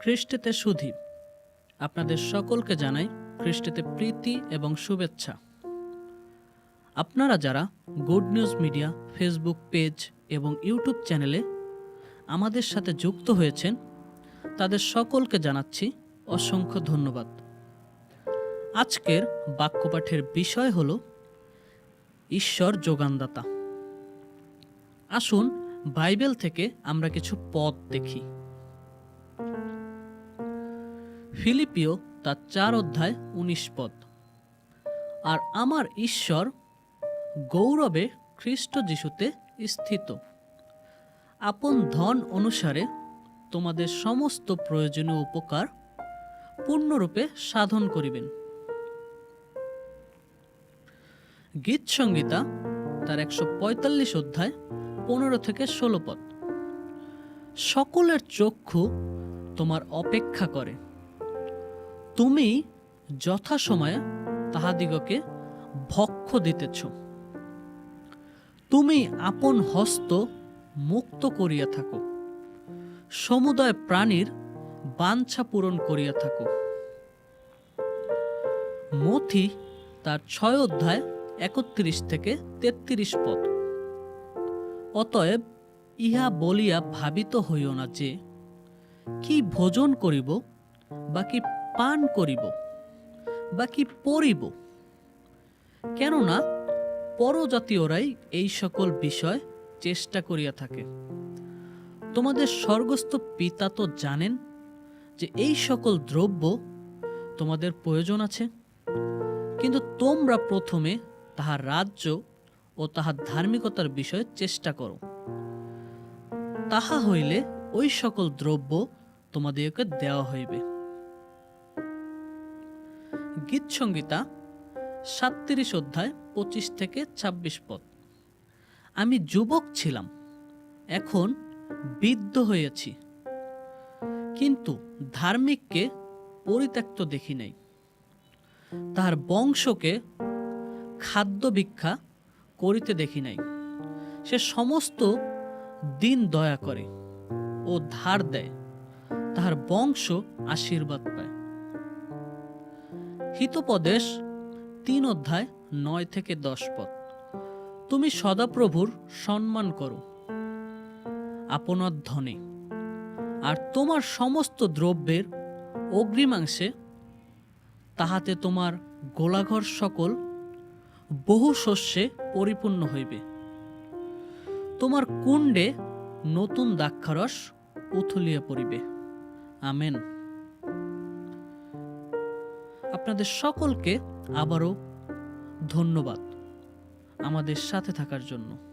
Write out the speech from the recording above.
খ্রিস্টেতে সুধী। আপনাদের সকলকে জানাই খ্রিস্টেতে প্রীতি এবং শুভেচ্ছা। আপনারা যারা good news media, Facebook page এবং ইউটিউব চ্যানেলে আমাদের সাথে যুক্ত হয়েছেন, তাদের সকলকে জানাচ্ছি অসংখ্য ধন্যবাদ। আজকের বাক্যপাঠের বিষয় হল ঈশ্বর যোগানদাতা। আসুন বাইবেল থেকে আমরা কিছু পদ দেখি। ফিলিপিও তার চার অধ্যায় উনিশ পদ। আর আমার ঈশ্বর গৌরবে খ্রিস্ট যিশুতে স্থিত। আপন ধন অনুসারে তোমাদের সমস্ত প্রয়োজনীয় উপকার পূর্ণরূপে সাধন করিবেন। গীত সংগীতা তার একশো পঁয়তাল্লিশ অধ্যায় পনেরো থেকে ষোলো পদ। সকলের চক্ষু তোমার অপেক্ষা করে। তুমি যথাসময়ে তাহাদিগকে ভক্ষ দিতেছ। তুমি আপন হস্ত মুক্ত করিয়া থাকো। সমুদয় প্রাণীর বাঞ্ছা পূরণ করিয়া থাকো। মথি তার ছয় অধ্যায় একত্রিশ থেকে তেত্রিশ পদ। অতএব ইহা বলিয়া ভাবিত হইও না যে, কি ভোজন করিব বা কি পান করিব বা কি পরিব কেননা পরজাতীয়রাই এই সকল বিষয় চেষ্টা করিয়া থাকে। তোমাদের স্বর্গস্থ পিতা তো জানেন যে এই সকল দ্রব্য তোমাদের প্রয়োজন আছে। কিন্তু তোমরা প্রথমে তাহার রাজ্য ও তাহার ধার্মিকতার বিষয়ে চেষ্টা করো। তাহা হইলে ওই সকল দ্রব্য তোমাদেরকে দেওয়া হইবে। গীত সংগীতা সাতত্রিশ অধ্যায় পঁচিশ থেকে ২৬ পদ। আমি যুবক ছিলাম, এখন বৃদ্ধ হয়েছি। কিন্তু ধার্মিককে পরিত্যক্ত দেখি নাই। তাহার বংশকে খাদ্য ভিক্ষা করিতে দেখি নাই। সে সমস্ত দিন দয়া করে ও ধার দেয়। তাহার বংশ আশীর্বাদ পায়। হিতোপদেশ, তিন অধ্যায়, নয় থেকে দশ পদ। তুমি সদাপ্রভুর সম্মান করো আপনার ধনে। আর তোমার সমস্ত দ্রব্যের অগ্রিমাংশে তাহাতে তোমার গোলাঘর সকল বহু শস্যে পরিপূর্ণ হইবে। তোমার কুণ্ডে নতুন দ্রাক্ষারস উথলিয়া পড়িবে। আমেন। আপনাদের সকলকে আবারও ধন্যবাদ আমাদের সাথে থাকার জন্য।